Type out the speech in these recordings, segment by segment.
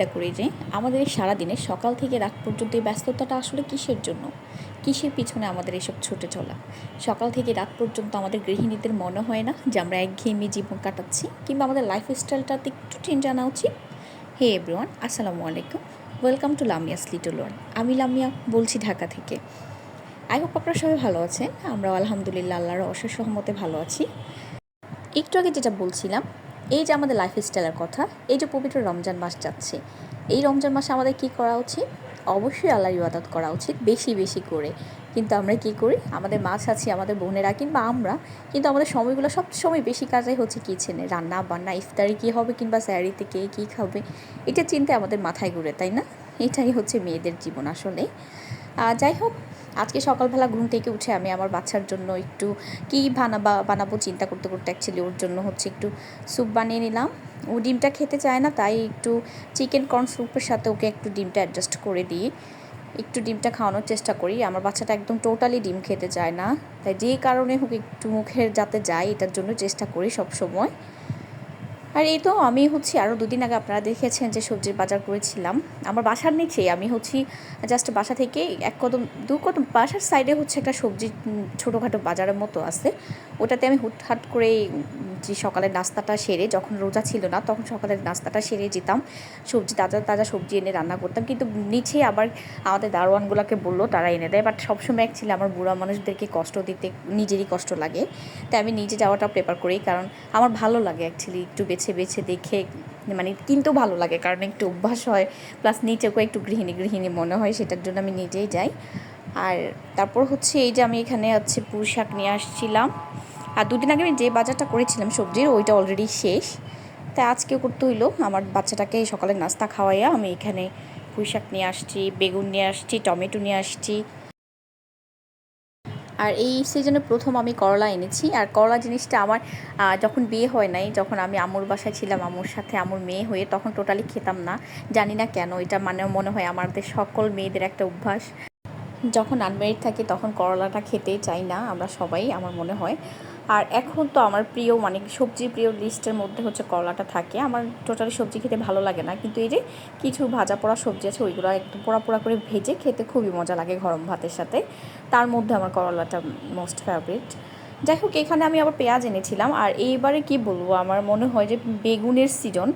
চিন্তা করি যে আমাদের সারাদিনে সকাল থেকে রাত পর্যন্ত এই ব্যস্ততাটা আসলে কিসের জন্য? কিসের পিছনে আমাদের এসব ছুটে চলা? সকাল থেকে রাত পর্যন্ত আমাদের গৃহিণীদের মনে হয় না যে আমরা একঘেয়েমি জীবন কাটাচ্ছি কিংবা আমাদের লাইফ স্টাইলটাতে একটু চেঞ্জ আনা উচিত? হে এভরিওয়ান আসসালামু আলাইকুম। Welcome to Lamiya's little one আমি লামিয়া বলছি ঢাকা থেকে। আই হোপ আপনারা সবাই ভালো আছেন। আমরা আলহামদুলিল্লাহ আল্লাহর অশেষ সহমতে ভালো আছি। একটু আগে যেটা বলছিলাম এই যে আমাদের লাইফ স্টাইলের কথা, এই যে পবিত্র রমজান মাস যাচ্ছে, এই রমজান মাসে আমাদের কি করা উচিত? অবশ্যই আল্লাহর ইবাদত করা উচিত, বেশি বেশি করে। কিন্তু আমরা কি করি? আমাদের মাছ আছে, আমাদের বোনেরা কিংবা আমরা, কিন্তু আমাদের সময়গুলো সব সময় বেশি কাজে হচ্ছে কিচেনে। রান্না, বান্না, ইফতারি কী হবে কিংবা স্যারিতে কে কী খাবে? এটা চিন্তায় আমাদের মাথায় ঘুরে, তাই না? এটাই হচ্ছে মেয়েদের জীবন আসলে যাই হোক আজকে সকালবেলা ঘুম থেকে উঠে আমি আমার বাচ্চার জন্য একটু কী বানাবা, বানাবো চিন্তা করতে করতে অ্যাকচুয়ালি ওর জন্য হচ্ছে একটু স্যুপ বানিয়ে নিলাম। ও ডিমটা খেতে চায় না, তাই একটু চিকেন কর্ন স্যুপের সাথে ওকে একটু ডিমটা অ্যাডজাস্ট করে দিই। একটু ডিমটা খাওয়ানোর চেষ্টা করি। আমার বাচ্চাটা একদম টোটালি ডিম খেতে চায় না। তাই যে কারণে হোক একটু মুখের যাতে যায়, এটার জন্য চেষ্টা করি সব সময় আর এই তো আমি হচ্ছি আরও দুদিন আগে আপনারা দেখেছেন যে সবজির বাজার করেছিলাম। আমার বাসার নিচেই আমি হচ্ছি জাস্ট বাসা থেকে এক কদম, দু কদম বাসার সাইডে হচ্ছে একটা সবজি ছোটোখাটো বাজারের মতো আছে। ওটাতে আমি হুটহাট করে যে সকালের নাস্তাটা সেরে যখন রোজা ছিল না, তখন সকালের নাস্তাটা সেরে যেতাম। সবজি, তাজা তাজা সবজি এনে রান্না করতাম। কিন্তু নিচে আবার আমাদের দারোয়ানগুলোকে বলল, তারা এনে দেয়। বাট সবসময় অ্যাকচুয়ালি আমার বুড়া মানুষদেরকে কষ্ট দিতে নিজেরই কষ্ট লাগে। তাই আমি নিজে যাওয়াটা প্রেফার করি, কারণ আমার ভালো লাগে অ্যাকচুয়ালি একটু বেছে বেছে দেখে মানে কিনতেও ভালো লাগে, কারণ একটু অভ্যাস হয়। প্লাস নিচেকেও একটু গৃহিণী গৃহিণী মনে হয়, সেটার জন্য আমি নিজেই যাই। আর তারপর হচ্ছে এই যে আমি এখানে হচ্ছে পুঁই নিয়ে আসছিলাম। আর দুদিন আগে আমি যে বাজারটা করেছিলাম সবজির, ওইটা অলরেডি শেষ। তাই আজকে করতে হইল, আমার বাচ্চাটাকে সকালে নাস্তা খাওয়াইয়া আমি এখানে পুঁই শাক নিয়ে আসছি, বেগুন নিয়ে আসছি, টমেটো নিয়ে আসছি। আর এই সিজনে প্রথম আমি করলা এনেছি, আর করলা জিনিসটা আমার যখন বিয়ে হয় নাই, যখন আমি আমুর বাসায় ছিলাম, আমুর সাথে আমুর মেয়ে হয়ে, তখন টোটালি খেতাম না। জানি না কেন, এটা মানে মনে হয় আমাদের সকল মেয়েদের একটা অভ্যাস। যখন আনমেরিড থাকি তখন করলাটা খেতে চাই না, আমরা সবাই, আমার মনে হয়। আর এখন তো আমার প্রিয় মানে সবজি প্রিয় লিস্টের মধ্যে হচ্ছে করলাটা থাকে। আমার টোটালি সবজি খেতে ভালো লাগে না। কিন্তু এই যে কিছু ভাজা পোড়া সবজি আছে, ওইগুলো একটু পোড়া পোড়া করে ভেজে খেতে খুবই মজা লাগে গরম ভাতের সাথে। তার মধ্যে আমার করলাটা মোস্ট ফেভারিট যাই হোক, এখানে আমি আবার পেঁয়াজ এনেছিলাম। আর এইবারে কি বলব, আমার মনে হয় যে বেগুনের সিজন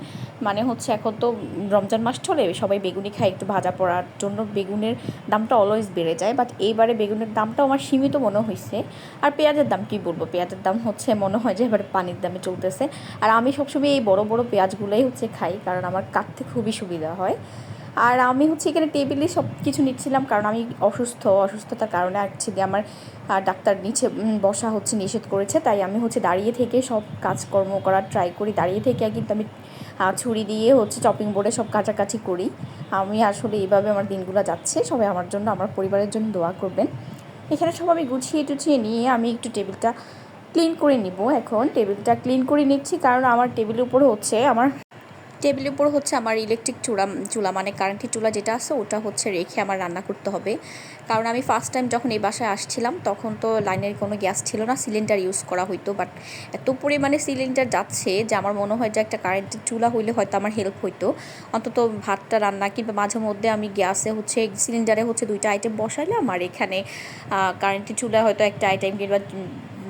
মানে হচ্ছে এখন তো রমজান মাস চলে, সবাই বেগুনি খায়, একটু ভাজা পড়ার জন্য বেগুনের দামটা অলওয়েজ বেড়ে যায় বাট এইবারে বেগুনের দামটাও আমার সীমিত মনে হয়েছে আর পেঁয়াজের দাম কি বলব? পেঁয়াজের দাম হচ্ছে মনে হয় যে এবারে পানির দামে চলতেছে। আর আমি সবসময় এই বড় বড় পেঁয়াজগুলোই হচ্ছে খাই, কারণ আমার কাটতে খুবই সুবিধা হয়। আর আমি হচ্ছে এখানে টেবিলে সব কিছু নিচ্ছিলাম, কারণ আমি অসুস্থ, অসুস্থতার কারণে অ্যাকচুয়ালি আমার ডাক্তার নিচে বসা হচ্ছে নিষেধ করেছে, তাই আমি হচ্ছে দাঁড়িয়ে থেকে সব কাজকর্ম করার ট্রাই করি, দাঁড়িয়ে থেকে কিন্তু আমি ছুরি দিয়ে হচ্ছে চপিং বোর্ডে সব কাছাকাছি করি। আমি আসলে এইভাবে আমার দিনগুলো যাচ্ছে। সবাই আমার জন্য, আমার পরিবারের জন্য দোয়া করবেন। এখানে সব আমি গুছিয়ে টুছিয়ে নিয়ে আমি একটু টেবিলটা ক্লিন করে নিব এখন। টেবিলটা ক্লিন করে নিচ্ছি কারণ আমার টেবিলের উপরে হচ্ছে আমার টেবিলের উপর হচ্ছে আমার ইলেকট্রিক চুলা চুলা মানে কারেন্টের চুলা যেটা আছে ওটা হচ্ছে রেখে আমার রান্না করতে হবে। কারণ আমি ফার্স্ট টাইম যখন এই বাসায় আসছিলাম, তখন তো লাইনের কোনো গ্যাস ছিল না সিলিন্ডার ইউজ করা হইতো। বাট এত পরিমাণে সিলিন্ডার যাচ্ছে যে আমার মনে হয় যে একটা কারেন্টের চুলা হইলে হয়তো আমার হেল্প হইতো। অন্তত ভাতটা রান্না কিংবা মাঝে মধ্যে আমি গ্যাসে হচ্ছে সিলিন্ডারে হচ্ছে দুইটা আইটেম বসাইলাম। আর এখানে কারেন্টের চুলা হয়তো একটা আইটেম কিংবা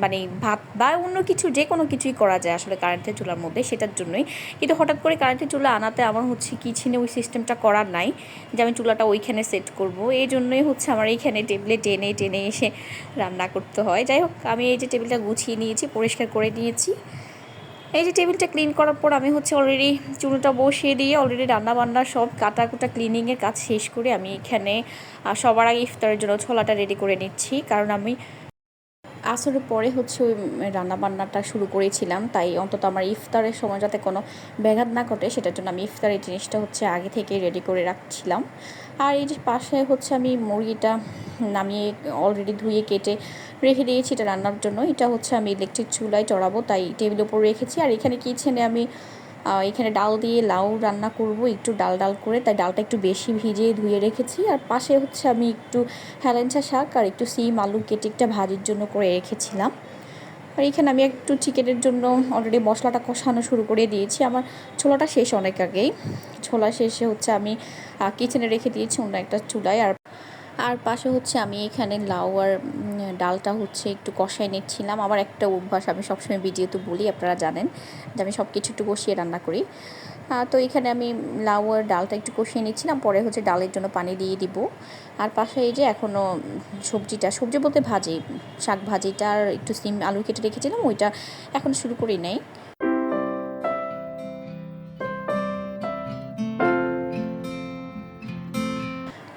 মানে ভাত বা অন্য কিছু, যে কোনো কিছুই করা যায় আসলে কারেন্টের চুলার মধ্যে, সেটার জন্যই। কিন্তু হঠাৎ করে কারেন্টের চুলা আনাতে আমার হচ্ছে কিচেনে ওই সিস্টেমটা করার নাই, যে আমি চুলাটা ওইখানে সেট করব। এই জন্যই হচ্ছে আমার এইখানে টেবিলে টেনে টেনে এসে রান্না করতে হয়। যাই হোক, আমি এই যে টেবিলটা গুছিয়ে নিয়েছি, পরিষ্কার করে নিয়েছি। এই যে টেবিলটা ক্লিন করার পর আমি হচ্ছে অলরেডি চুনোটা বসিয়ে দিয়ে অলরেডি রান্না বান্না সব কাটা কুটা ক্লিনিংয়ের কাজ শেষ করে আমি এখানে সবার আগে ইফতারের জন্য ছোলাটা রেডি করে নিচ্ছি। কারণ আমি আসরের পরে হচ্ছে ওই রান্নাবান্নাটা শুরু করেছিলাম। তাই অন্তত আমার ইফতারের সময় যাতে কোনো ব্যাঘাত না ঘটে, সেটার জন্য আমি ইফতারের জিনিসটা হচ্ছে আগে থেকে রেডি করে রাখছিলাম। আর এই যে পাশে হচ্ছে আমি মুরগিটা নামিয়ে অলরেডি ধুয়ে কেটে রেখে দিয়েছি এটা রান্নার জন্য। এটা হচ্ছে আমি ইলেকট্রিক চুলায় চড়াবো, তাই টেবিলের উপর রেখেছি। আর এখানে কিচেনে আমি এখানে ডাল দিয়ে লাউ রান্না করব, একটু ডাল ডাল করে। তাই ডালটা একটু বেশি ভিজিয়ে ধুয়ে রেখেছি। আর পাশে হচ্ছে আমি একটু হেলেঞ্চা শাক আর একটু সিম, আলু কেটে একটা ভাজির জন্য করে রেখেছিলাম। আর এখানে আমি একটু চিকেনের জন্য অলরেডি মশলাটা কষানো শুরু করে দিয়েছি। আমার ছোলাটা শেষ অনেক আগেই। ছোলা শেষে হচ্ছে আমি কিচেনে রেখে দিয়েছি অন্য একটা চুলায়। আর আর পাশে হচ্ছে আমি এখানে লাউ আর ডালটা হচ্ছে একটু কষাই নিচ্ছিলাম। আমার একটা অভ্যাস, আমি সবসময় ভিডিওতে বলি, আপনারা জানেন যে আমি সব কিছু একটু কষিয়ে রান্না করি। তো এখানে আমি লাউ আর ডালটা একটু কষিয়ে নিচ্ছিলাম, পরে হচ্ছে ডালের জন্য পানি দিয়ে দিব। আর পাশে এই যে এখনও সবজিটা, সবজি বলতে ভাজি, শাক ভাজিটা আর একটু সিম আলু কেটে রেখেছিলাম, ওইটা এখন শুরু করি নাই।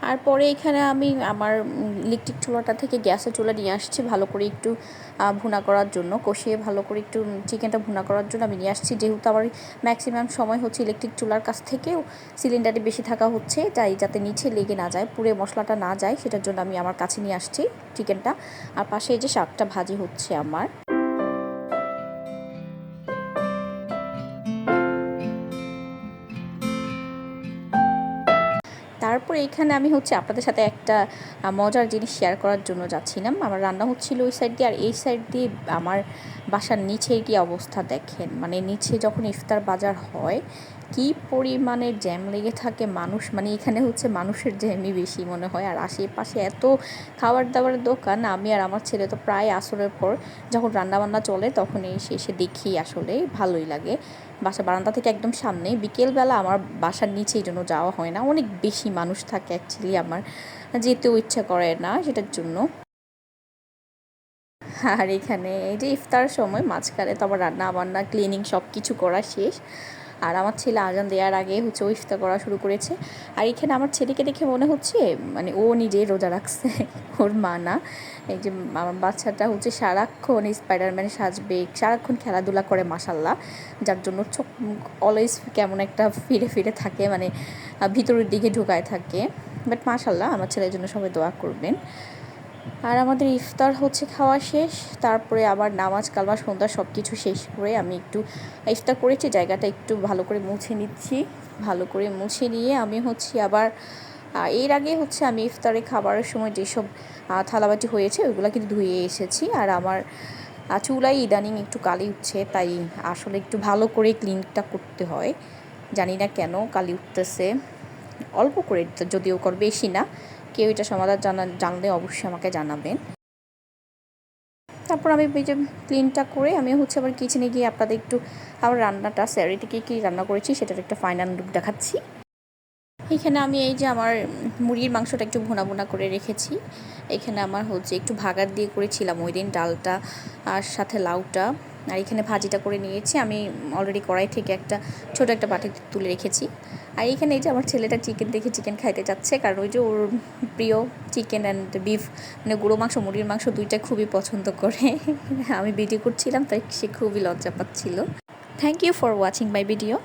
আর পরে এখানে আমি আমার ইলেকট্রিক চুলাটা থেকে গ্যাসের চুলা নিয়ে আসছি ভালো করে একটু ভুনা করার জন্য, কষিয়ে ভালো করে একটু চিকেনটা ভুনা করার জন্য আমি নিয়ে আসছি। যেহেতু আমার ম্যাক্সিমাম সময় হচ্ছে ইলেকট্রিক চুলার কাছ থেকেও সিলিন্ডারে বেশি থাকা হচ্ছে, তাই যাতে নিচে লেগে না যায় পুরে মশলাটা না যায়, সেটার জন্য আমি আমার কাছে নিয়ে আসছি চিকেনটা। আর পাশে এই যে শাকটা ভাজি হচ্ছে আমার। এখানে আমি হচ্ছে আপনাদের সাথে একটা মজার জিনিস শেয়ার করার জন্য যাচ্ছিলাম। আমার রান্না হচ্ছিল ওই সাইড দিয়ে, আর এই সাইড দিয়ে আমার বাসার নিচে কি অবস্থা দেখেন? মানে নিচে যখন ইফতার বাজার হয় কি পরিমাণে জ্যাম লেগে থাকে মানুষ মানে এখানে হচ্ছে মানুষের জ্যামই বেশি মনে হয়। আর আশেপাশে এত খাবার দাবারের দোকান, আমি আর আমার ছেলে তো প্রায় আসরের পর যখন রান্নাবান্না চলে তখন এসে দেখি আসলে ভালোই লাগে। বাসা, বারান্দা থেকে একদম সামনে বিকেলবেলা আমার বাসার নিচে এই জন্য যাওয়া হয় না। অনেক বেশি মানুষ থাকে অ্যাকচুয়ালি আমার, যেতেও ইচ্ছা করে না সেটার জন্য। আর এখানে এই যে ইফতার সময়, মাঝখানে তো আবার রান্না বান্না ক্লিনিং সব কিছু করা শেষ। আর আমার ছেলে আজান দেওয়ার আগে হচ্ছে ও ইফতার করা শুরু করেছে। আর এখানে আমার ছেলেকে দেখে মনে হচ্ছে মানে ও নিজে রোজা রাখছে, ওর মা না। এই যে আমার বাচ্চাটা হচ্ছে সারাক্ষণ স্পাইডারম্যান সাজবে, সারাক্ষণ খেলাধুলা করে মাসাল্লাহ যার জন্য চোখ অলওয়েজ কেমন একটা ফিরে ফিরে থাকে মানে ভিতরের দিকে ঢুকায় থাকে। বাট মাসাল্লাহ আমার ছেলের জন্য সবাই দোয়া করবেন। আর আমাদের ইফতার হচ্ছে খাওয়া শেষ, তারপরে আবার নামাজ কালমা সন্ধ্যা সব কিছু শেষ করে আমি একটু ইফতার করেছি, জায়গাটা একটু ভালো করে মুছে নিচ্ছি। ভালো করে মুছে নিয়ে আমি হচ্ছে আবার এর আগে হচ্ছে আমি ইফতারে খাবারের সময় যেসব থালাবাটি হয়েছে ওইগুলো কিন্তু ধুয়ে এসেছি। আর আমার চুলাই ইদানিং একটু কালি উঠছে, তাই আসলে একটু ভালো করে ক্লিনটা করতে হয়। জানি না কেন কালি উঠতেছে। অল্প করে, যদিও কর বেশি না। কেউ এটা সমাধান জানা, জানলে অবশ্যই আমাকে জানাবেন। তারপর আমি এই যে ক্লিনটা করে আমি হচ্ছে আবার কিচেনে গিয়ে আপনাদের একটু আবার রান্নাটা স্যারিতে কী কী রান্না করেছি সেটার একটা ফাইনাল লুক দেখাচ্ছি। এখানে আমি এই যে আমার মুরগির মাংসটা একটু ভোনা ভোনা করে রেখেছি। এখানে আমার হচ্ছে একটু ভাগার দিয়ে করেছিলাম ওই দিন ডালটা আর সাথে লাউটা। আর এখানে ভাজিটা করে নিয়েছি। আমি অলরেডি কড়াই থেকে একটা ছোট একটা বাটি তুলে রেখেছি। আর এখানে এই যে আমার ছেলেটা চিকেন দেখে চিকেন খাইতে চাচ্ছে, কারণ ওই যে ওর প্রিয় চিকেন অ্যান্ড বিফ মানে গুঁড়ো মাংস, মুরগির মাংস দুইটা খুবই পছন্দ করে। আমি ভিডিও করছিলাম, তাই সে খুবই লজ্জা পাচ্ছিল। Thank you for watching my video